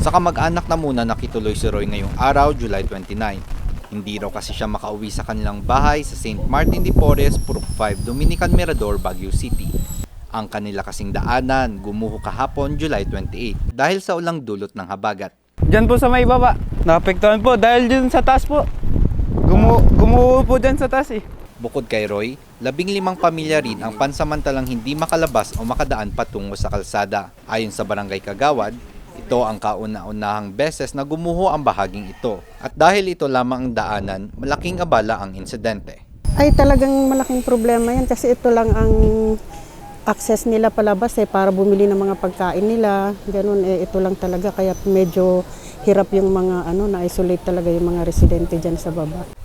Sa kamag-anak na muna nakituloy si Roy ngayong araw, July 29. Hindi raw kasi siya makauwi sa kanilang bahay sa St. Martin de Porres, Purok 5, Dominican Mirador, Baguio City. Ang kanila kasing daanan gumuho kahapon, July 28, dahil sa ulang dulot ng habagat. Diyan po sa may baba. Naapektuhan po dahil dyan sa taas po. Gumu gumuho po dyan sa taas eh. Bukod kay Roy, labing limang pamilya rin ang pansamantalang hindi makalabas o makadaan patungo sa kalsada. Ayon sa Barangay Kagawad, ito ang kauna-unahang beses na gumuho ang bahaging ito. At dahil ito lamang ang daanan, malaking abala ang insidente. Ay talagang malaking problema yan kasi ito lang ang access nila palabas eh para bumili ng mga pagkain nila. Ganun eh ito lang talaga kaya medyo hirap yung mga ano na-isolate talaga yung mga residente diyan sa baba.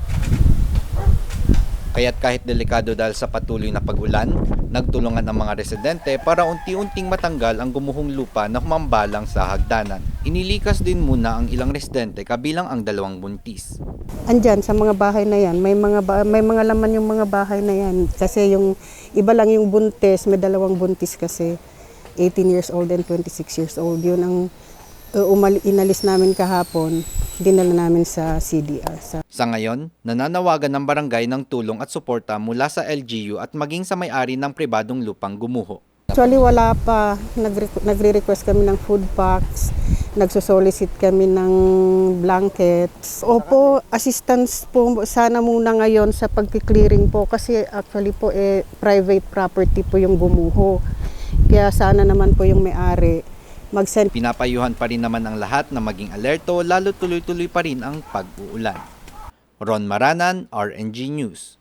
Kaya't kahit delikado dahil sa patuloy na pag-ulan, nagtulungan ang mga residente para unti-unting matanggal ang gumuhong lupa na humambalang sa hagdanan. Inilikas din muna ang ilang residente kabilang ang dalawang buntis. Andyan sa mga bahay na yan, may mga ba- may mga laman yung mga bahay na yan kasi yung iba lang yung buntis, may dalawang buntis kasi 18 years old and 26 years old. Yun ang uh, umali- inalis namin kahapon, dinala namin sa CDR sa Sa ngayon, nananawagan ng barangay ng tulong at suporta mula sa LGU at maging sa may-ari ng pribadong lupang gumuho. Actually, wala pa. Nagre- nagre-request kami ng food packs. Nagsosolicit kami ng blankets. Opo, assistance po sana muna ngayon sa pagki-clearing po kasi actually po eh, private property po yung gumuho. Kaya sana naman po yung may-ari mag-send Pinapayuhan pa rin naman ang lahat na maging alerto lalo tuloy-tuloy pa rin ang pag-uulan. Ron Maranan, RNG News.